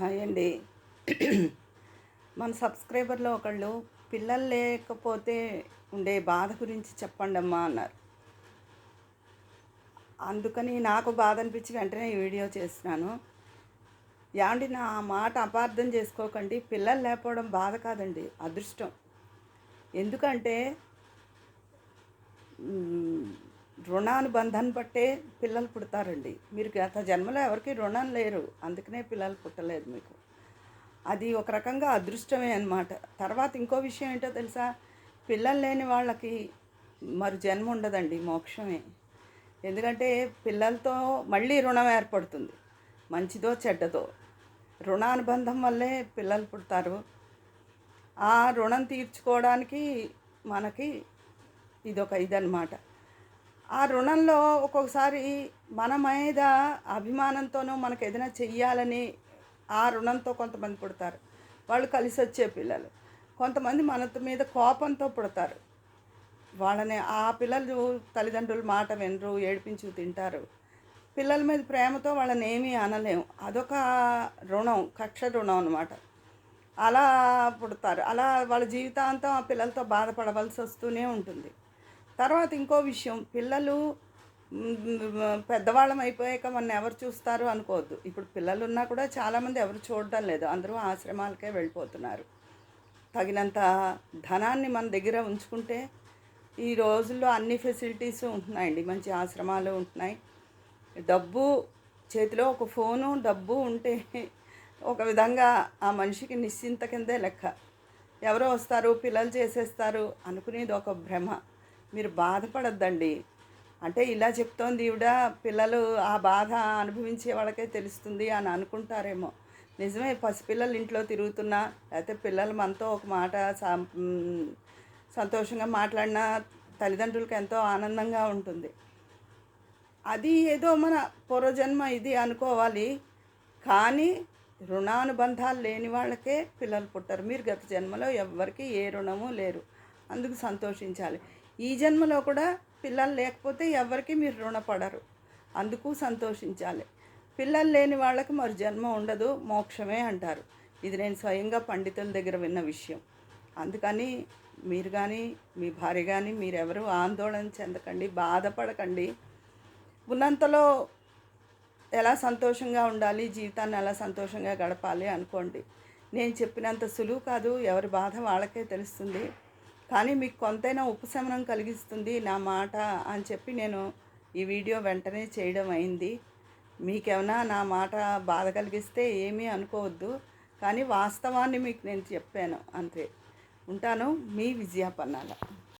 Hi అండి. మన సబ్స్క్రైబర్లో ఒకళ్ళు పిల్లలు లేకపోతే ఉండే బాధ గురించి చెప్పండి అమ్మా అన్నారు. అందుకని నాకు బాధ అనిపించి వెంటనే ఈ వీడియో చేస్తున్నాను. యాండి నా మాట అపార్థం చేసుకోకండి. పిల్లలు లేకపోవడం బాధ కాదండి అదృష్టం. ఎందుకంటే మ్, రుణానుబంధం బట్టే పిల్లలు పుడతారండి. మీరు గత జన్మలో ఎవరికి రుణం లేరు. అందుకనే పిల్లలు పుట్టలేదు మీకు. అది ఒక రకంగా అదృష్టమే అన్నమాట. తర్వాత ఇంకో విషయం ఏంటో తెలుసా? పిల్లలు లేని వాళ్ళకి మరి జన్మ ఉండదండి మోక్షమే. ఎందుకంటే పిల్లలతో మళ్ళీ రుణం ఏర్పడుతుంది. మంచిదో చెడ్డదో. రుణానుబంధం వల్లే పిల్లలు పుడతారు. ఆ రుణం తీర్చుకోవడానికి మనకి ఇదొక ఇదన్నమాట. ఆ రుణంలో ఒక్కొక్కసారి మన మీద అభిమానంతోనూ మనకు ఏదైనా చెయ్యాలని ఆ రుణంతో కొంతమంది పుడతారు. వాళ్ళు కలిసి వచ్చే పిల్లలు. కొంతమంది మన మీద కోపంతో పుడతారు. వాళ్ళని ఆ పిల్లలు తల్లిదండ్రులు మాట వినరు ఏడిపించు తింటారు. పిల్లల మీద ప్రేమతో వాళ్ళని ఏమీ అనలేము. అదొక రుణం కక్ష రుణం అనమాట అలా పుడతారు. అలా వాళ్ళ జీవితాంతం ఆ పిల్లలతో బాధపడవలసి వస్తూనే ఉంటుంది. తర్వాత ఇంకో విషయం పిల్లలు పెద్దవాళ్ళం అయిపోయాక మన ఎవరు చూస్తారు అనుకోవద్దు. ఇప్పుడు పిల్లలు ఉన్నా కూడా చాలామంది ఎవరు చూడడం లేదు. అందరూ ఆశ్రమాలకే వెళ్ళిపోతున్నారు. తగినంత ధనాన్ని మన దగ్గర ఉంచుకుంటే ఈ రోజుల్లో అన్ని ఫెసిలిటీస్ ఉంటున్నాయండి. మంచి ఆశ్రమాలు ఉంటున్నాయి. డబ్బు చేతిలో ఒక ఫోను డబ్బు ఉంటే ఒక విధంగా ఆ మనిషికి నిశ్చింత కిందే లెక్క. ఎవరో వస్తారు పిల్లలు చేసేస్తారు అనుకునేది ఒక భ్రమ. మీరు బాధపడద్దండి. అంటే ఇలా చెప్తోంది ఈవిడ పిల్లలు ఆ బాధ అనుభవించే వాళ్ళకే తెలుస్తుంది అని అనుకుంటారేమో. నిజమే పసిపిల్లలు ఇంట్లో తిరుగుతున్నా లేకపోతే పిల్లలు మనతో ఒక మాట సంతోషంగా మాట్లాడినా తల్లిదండ్రులకు ఎంతో ఆనందంగా ఉంటుంది. అది ఏదో మన పూర్వజన్మ ఇది అనుకోవాలి. కానీ రుణానుబంధాలు లేని వాళ్ళకే పిల్లలు పుట్టారు. మీరు గత జన్మలో ఎవ్వరికి ఏ రుణము లేరు. అందుకు సంతోషించాలి. ఈ జన్మలో కూడా పిల్లలు లేకపోతే ఎవరికి మీరు రుణపడరు. అందుకు సంతోషించాలి. పిల్లలు లేని వాళ్ళకి మరి జన్మ ఉండదు మోక్షమే అంటారు. ఇది నేను స్వయంగా పండితుల దగ్గర విన్న విషయం. అందుకని మీరు కానీ మీ భార్య కానీ మీరెవరు ఆందోళన చెందకండి బాధపడకండి. ఉన్నంతలో ఎలా సంతోషంగా ఉండాలి జీవితాన్ని ఎలా సంతోషంగా గడపాలి అనుకోండి. నేను చెప్పినంత సులువు కాదు ఎవరి బాధ వాళ్ళకే తెలుస్తుంది. కానీ మీకు కొంతైనా ఉపశమనం కలిగిస్తుంది నా మాట అని చెప్పి నేను ఈ వీడియో వెంటనే చేయడం అయింది. మీకేమైనా నా మాట బాధ కలిగిస్తే ఏమీ అనుకోవద్దు. కానీ వాస్తవాన్ని మీకు నేను చెప్పాను. అంతే. ఉంటాను. మీ విజయాపన్నాల